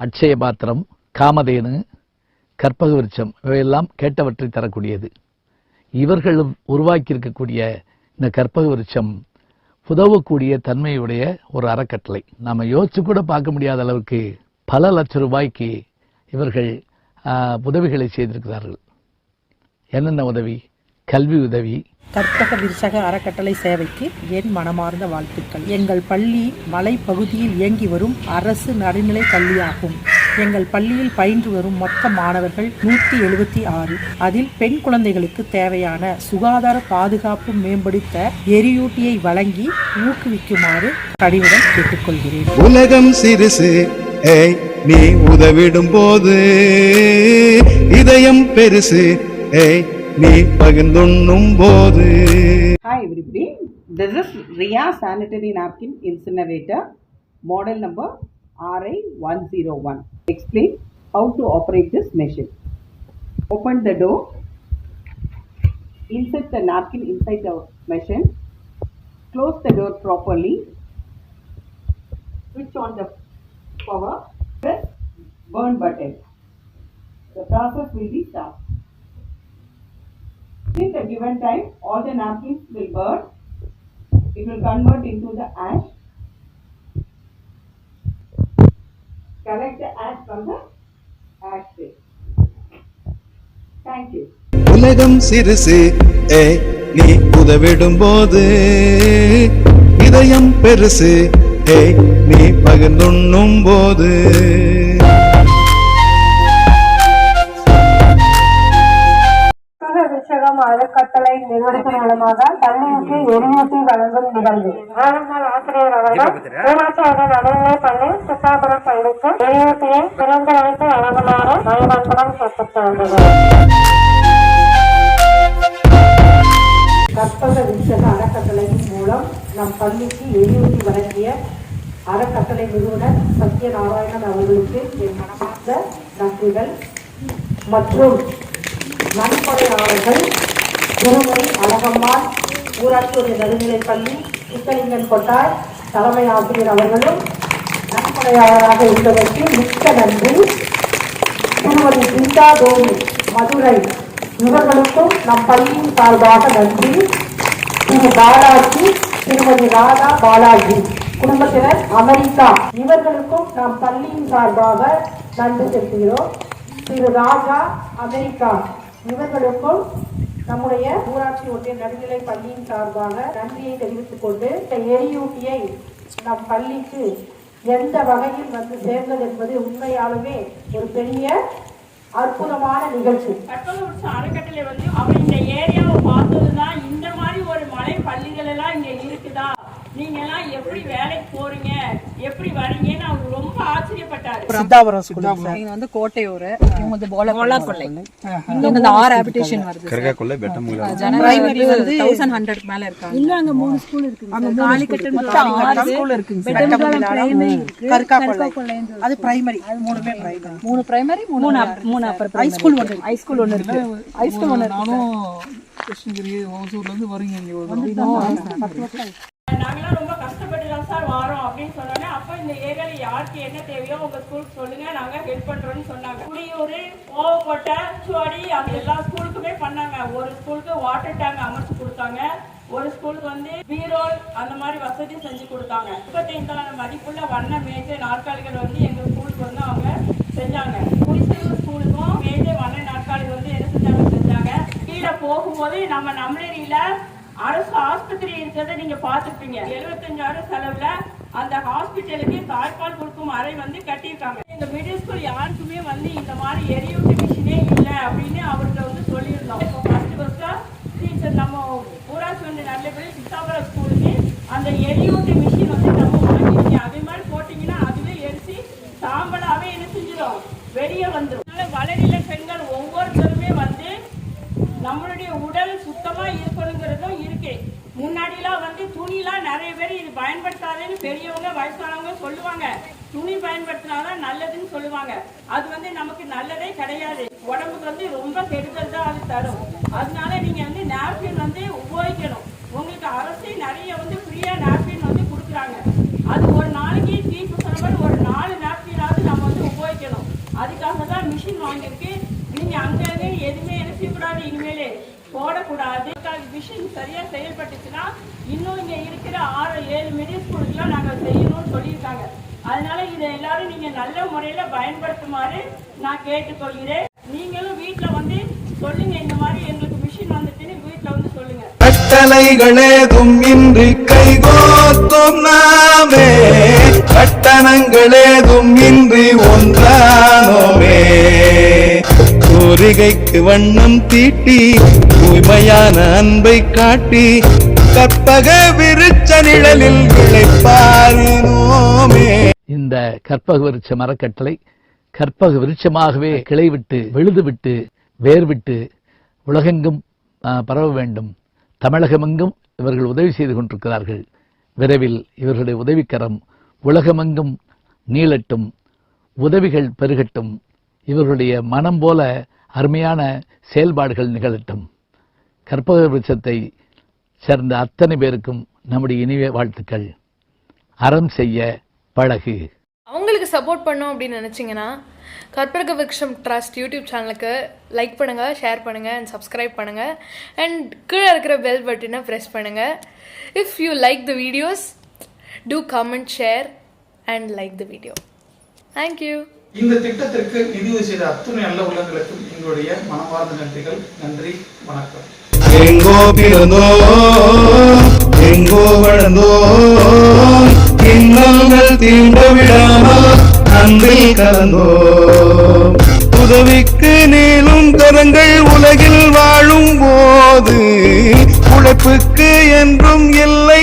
அட்சய பாத்திரம் காமதேனு கற்பக விருட்சம் இவையெல்லாம் கேட்டவற்றை தரக்கூடியது. இவர்களும் உருவாக்கியிருக்கக்கூடிய இந்த கற்பக விருட்சம் உதவக்கூடிய தன்மையுடைய ஒரு அறக்கட்டளை. நம்ம யோசிச்சு கூட பார்க்க முடியாத அளவுக்கு பல லட்சம் ரூபாய்க்கு இவர்கள் உதவிகளை செய்திருக்கிறார்கள். என்னென்ன உதவி? கல்வி உதவி. கற்பக விருச்சக அறக்கட்டளை சேவைக்கு என் மனமார்ந்த வாழ்த்துக்கள். எங்கள் பள்ளி மலைப்பகுதியில் இயங்கி வரும் அரசு நடுநிலை பள்ளியாகும். எங்கள் பள்ளியில் பயின்று வரும் மொத்த மாணவர்கள் நூற்றி எழுபத்தி ஆறு. அதில் பெண் குழந்தைகளுக்கு தேவையான சுகாதார பாதுகாப்பு மேம்படுத்த எரியூட்டியை வழங்கி ஊக்குவிக்குமாறு கடிவுடன் கேட்டுக்கொள்கிறேன். உலகம் சிறுசு ஏய் நீ உதவிடும் போது இதயம் பெருசு ஏய் நீ பகிர்ந்துண்ணும் போது Hi everybody, this is Ria Sanitary Napkin Incinerator, model number RI101. Explain how to operate this machine. Open the door, insert the napkin inside the machine, close the door properly, switch on the power, press burn button. The process will be stopped. Within the given time, all the napkins will burn. It will convert into the ash. Collect the ash from the ash tray. Thank you. உலகம் சிறுசு ஏ நீ உதவிடும் போது இதயம் பெருசு ஏ நீ பகிர்ந்துண்ணும் போது அறக்கட்டளை நிறுவனத்தின் மூலமாக பள்ளிக்கு எரியூட்டி வழங்கும் நிகழ்வு. வேளாண்மை ஆசிரியர் அவர்கள் ஊராட்சி வகை நடுநிலை பள்ளி சுத்தாபுரம் பள்ளிக்கு எரியூட்டியை திறந்து வைத்து வழங்குமாறு மயிலான்புரம் கேட்டுக்கொள்கிறது கற்பக விருட்சக அறக்கட்டளையின் மூலம் நம் பள்ளிக்கு எரியூட்டி வழங்கிய அறக்கட்டளை நிறுவனர் சத்யநாராயணன் அவர்களுக்கு என் மனமார்ந்த நன்றிகள். மற்றும் நன்கொடையாளர்கள் திருமதி அழகம்மாள் ஊராட்சி நடுநிலைப் பள்ளி சித்தலிங்கன் கொட்டார் தலைமை ஆசிரியர் அவர்களும் நன்கொடையாளராக இருந்ததற்கு மிக்க நன்றி. திருமதி கீதா தேவி மதுரை. இவர்களுக்கும் நம் பள்ளியின் சார்பாக நன்றி. திரு பாலாஜி திருமதி ராதா பாலாஜி குடும்பத்தினர் அமெரிக்கா. இவர்களுக்கும் நாம் பள்ளியின் சார்பாக நன்றி செலுத்துகிறோம். திரு ராஜா அமெரிக்கா. இவர்களுக்கும் நம்முடைய ஊராட்சி ஒன்றிய நடுநிலை பள்ளியின் சார்பாக நன்றியை தெரிவித்துக் கொண்டு இந்த எரியூட்டியை நம் பள்ளிக்கு எந்த வகையில் வந்து சேர்ந்தது என்பது உண்மையாலுமே ஒரு பெரிய அற்புதமான நிகழ்ச்சி. கற்பகவருஷ அறக்கட்டளை வந்து அவர் இந்த ஏரியாவை பார்த்தது இந்த மாதிரி ஒரு மலை பள்ளிகள் எல்லாம் இங்க இருக்குதா நீங்க எல்லாம் எப்படி வேலைக்கு போறீங்க? எப்படி வரீங்கன்னு அவர் ரொம்ப ஆச்சரியப்பட்டாரு. சித்தாபுரம் ஸ்கூல் இங்க வந்து கோட்டையூர். இவங்க வந்து போலக்கொள்ளை. இங்க வந்து ஆறு ஹாபிடேஷன் வருது பெட்டமுல ஜனவரி வந்து தௌசண்ட் ஹண்ட்ரட் மேல இருக்காங்க. இல்ல அங்க மூணு ஸ்கூல் இருக்கு. அங்க ஆறு ஸ்கூல் இருக்குங்க கருக்காக்கொள்ளை அது பிரைமரி அது மூணுமே பிரைமரி மூணு பிரைமரி மூணு மூணு அப்பர் ஹை ஸ்கூல் ஒன்று ஹை ஸ்கூல் ஒன்று இருக்கு. ஹை ஸ்கூல் ஒன்று இருக்கு. கிருஷ்ணகிரி ஓசூர்ல இருந்து வரீங்க இங்க நாங்களாம் ரொம்ப கஷ்டப்பட்டு தான் சார் வரோம் அப்படின்னு சொன்னோன்னே அப்போ இந்த ஏரியாவில் யாருக்கு என்ன தேவையோ உங்கள் ஸ்கூலுக்கு சொல்லுங்கள் நாங்கள் ஹெல்ப் பண்ணுறோன்னு சொன்னாங்க. குடியூர் கோவக்கோட்டை சுவாடி அந்த எல்லா ஸ்கூலுக்குமே பண்ணாங்க. ஒரு ஸ்கூலுக்கு வாட்டர் டேங்க் அமைச்சு கொடுத்தாங்க. ஒரு ஸ்கூலுக்கு வந்து பீரோல் அந்த மாதிரி வசதி செஞ்சு கொடுத்தாங்க. முப்பத்தைந்தாயிரம் மதிப்புள்ள வண்ண மேஜை நாற்காலிகள் வந்து எங்கள் ஸ்கூலுக்கு வந்து அவங்க செஞ்சாங்க. குடிசையூர் ஸ்கூலுக்கும் மேஜை வண்ண நாற்காலி வந்து என்ன செஞ்சாங்க? செஞ்சாங்க. கீழே போகும்போது நம்ம நம்மளேரியில அரசு ஆஸ்பத்திரி இருக்கிறத நீங்க பார்த்திருப்பீங்க. எழுபத்தஞ்சாயிரம் செலவுல அந்த ஹாஸ்பிட்டலுக்கு தாய்ப்பால் கொடுக்கும் அறை வந்து கட்டியிருக்காங்க. இந்த மிடில் ஸ்கூல் யாருக்குமே வந்து இந்த மாதிரி எரியூட்டு மிஷினே இல்லை அப்படின்னு அவர்கிட்ட வந்து சொல்லியிருந்தோம். இப்போ ஃபர்ஸ்ட் ஃபர்ஸ்டா டீச்சர் நம்ம ஊராட்சி வந்து நல்லபடி சித்தாபுரம் ஸ்கூலுக்கு அந்த எரியூட்டு மிஷின் வந்து நம்ம வாங்கிருக்கீங்க அதே மாதிரி போட்டிங்கன்னா அதுவே எரிச்சு சாம்பலாவே என்ன செஞ்சிடும்? வெளியே வந்துடும் வளரில பெண்கள் ஒவ்வொருத்தருமே வந்து நம்மளுடைய உடல் சுத்தமாக இருக்கணுங்கிறதும் இருக்கு. முன்னாடிலாம் வந்து துணிலாம் நிறைய பேர் இது பயன்படுத்தாதேன்னு பெரியவங்க வயசானவங்க சொல்லுவாங்க. துணி பயன்படுத்தினாதான் நல்லதுன்னு சொல்லுவாங்க. அது வந்து நமக்கு நல்லதே கிடையாது. உடம்புக்கு வந்து ரொம்ப கெடுதல் தான் அது தரும். அதனால நீங்க வந்து நாப்கின் வந்து உபயோகிக்கணும். உங்களுக்கு அரசு நிறைய வந்து ஃப்ரீயா நாப்கின் வந்து கொடுக்குறாங்க. அது ஒரு நாளைக்கு தீப்பு சொன்ன ஒரு நாலு நாப்கினாவது நம்ம வந்து உபயோகிக்கணும். அதுக்காக தான் மிஷின் வாங்கியிருக்கு. நீங்க அங்கே எதுவுமே என்ன செய்யக்கூடாது இனிமேலே. போடக்கூடாது. விஷயம் சரியா செயல்பட்டுச்சுன்னா இன்னும் இங்க இருக்கிற ஆறு ஏழு மிடில் ஸ்கூலுக்குலாம் நாங்க செய்யணும்னு சொல்லியிருக்காங்க. அதனால இதை எல்லாரும் நீங்க நல்ல முறையில பயன்படுத்துமாறு நான் கேட்டுக்கொள்கிறேன். நீங்களும் வீட்ல வந்து சொல்லுங்க இந்த மாதிரி எங்களுக்கு மிஷின் வந்துட்டுன்னு வீட்டில் வந்து சொல்லுங்க. கட்டளைகளேதும் இன்றி கைகோத்தும் நாமே. கட்டணங்களே கோரிகைக்கு வண்ணம் தீட்டி தூய்மையான அன்பை காட்டி கற்பக விருச்ச நிழலில் விளைப்பாரினோமே. இந்த கற்பக விருட்ச மரக்கட்டளை கற்பக விருட்சமாகவே கிளைவிட்டு விழுதுவிட்டு வேர்விட்டு விட்டு வேர் விட்டு உலகெங்கும் பரவ வேண்டும். தமிழகமெங்கும் இவர்கள் உதவி செய்து கொண்டிருக்கிறார்கள். விரைவில் இவர்களுடைய உதவிக்கரம் உலகமெங்கும் நீளட்டும் உதவிகள் பெருகட்டும். இவர்களுடைய மனம் போல அருமையான செயல்பாடுகள் நிகழட்டும். கற்பக விருட்சத்தை சேர்ந்த அத்தனை பேருக்கும் நம்முடைய இனிய வாழ்த்துக்கள். அறம் செய்ய பழகு. அவங்களுக்கு சப்போர்ட் பண்ணோம் அப்படின்னு நினச்சிங்கன்னா கற்பக விருஷம் ட்ரஸ்ட் யூடியூப் சேனலுக்கு லைக் பண்ணுங்கள் ஷேர் பண்ணுங்கள் அண்ட் சப்ஸ்கிரைப் பண்ணுங்கள் அண்ட் கீழே இருக்கிற பெல் பட்டனை ப்ரெஸ் பண்ணுங்கள் if you like the videos to comment share and like the video thank you இந்த திட்டத்திற்கு நிதியுதவி செய்த அத்துணை நல்ல உள்ளங்களுக்கும் எங்களுடைய மனமார்ந்த நன்றிகள். நன்றி வணக்கம். எங்கோ பிறந்தோ எங்கோ வளர்ந்தோ இன்னங்கள் தீண்ட விடாமல் அன்பில் கலந்தோ. உதவிக்கு நீளும் கரங்கள் உலகில் வாழும் போது உழைப்புக்கு என்றும் இல்லை